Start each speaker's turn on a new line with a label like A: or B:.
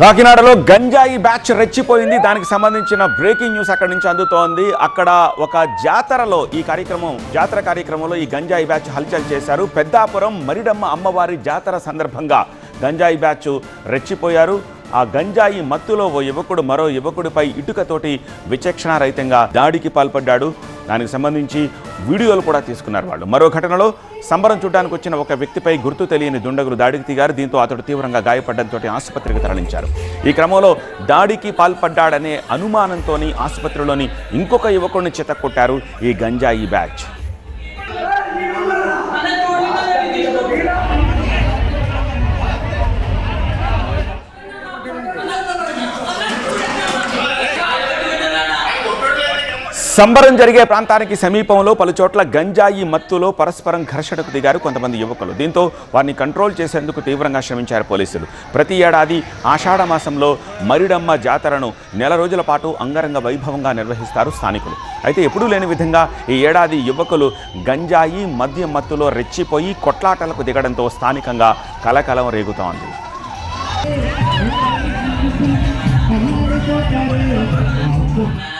A: కాకినాడలో గంజాయి బ్యాచ్ రెచ్చిపోయింది. దానికి సంబంధించిన బ్రేకింగ్ న్యూస్ అక్కడి నుంచి అందుతోంది. అక్కడ ఒక జాతరలో ఈ కార్యక్రమం జాతర కార్యక్రమంలో ఈ గంజాయి బ్యాచ్ హల్చల్ చేశారు. పెద్దాపురం మరిడమ్మ అమ్మవారి జాతర సందర్భంగా గంజాయి బ్యాచ్ రెచ్చిపోయారు. ఆ గంజాయి మత్తులో ఓ యువకుడు మరో యువకుడిపై ఇటుకతోటి విచక్షణారహితంగా దాడికి పాల్పడ్డాడు. దానికి సంబంధించి వీడియోలు కూడా తీసుకున్నారు వాళ్ళు. మరో ఘటనలో సంబరం చూడడానికి వచ్చిన ఒక వ్యక్తిపై గుర్తు తెలియని దుండగులు దాడికి దిగారు. దీంతో అతడు తీవ్రంగా గాయపడ్డంతో ఆసుపత్రికి తరలించారు. ఈ క్రమంలో దాడికి పాల్పడ్డాడనే అనుమానంతోని ఆసుపత్రిలోని ఇంకొక యువకుడిని చితక్కొట్టారు ఈ గంజాయి బ్యాచ్. సంబరం జరిగే ప్రాంతానికి సమీపంలో పలుచోట్ల గంజాయి మత్తులో పరస్పరం ఘర్షణకు దిగారు కొంతమంది యువకులు. దీంతో వారిని కంట్రోల్ చేసేందుకు తీవ్రంగా శ్రమించారు పోలీసులు. ప్రతి ఏడాది ఆషాఢ మాసంలో మరిడమ్మ జాతరను నెల రోజుల పాటు అంగరంగ వైభవంగా నిర్వహిస్తారు స్థానికులు. అయితే ఎప్పుడూ లేని విధంగా ఈ ఏడాది యువకులు గంజాయి మద్యం మత్తులో రెచ్చిపోయి కొట్లాటలకు దిగడంతో స్థానికంగా కలకలం రేగుతోంది.
B: Thank you.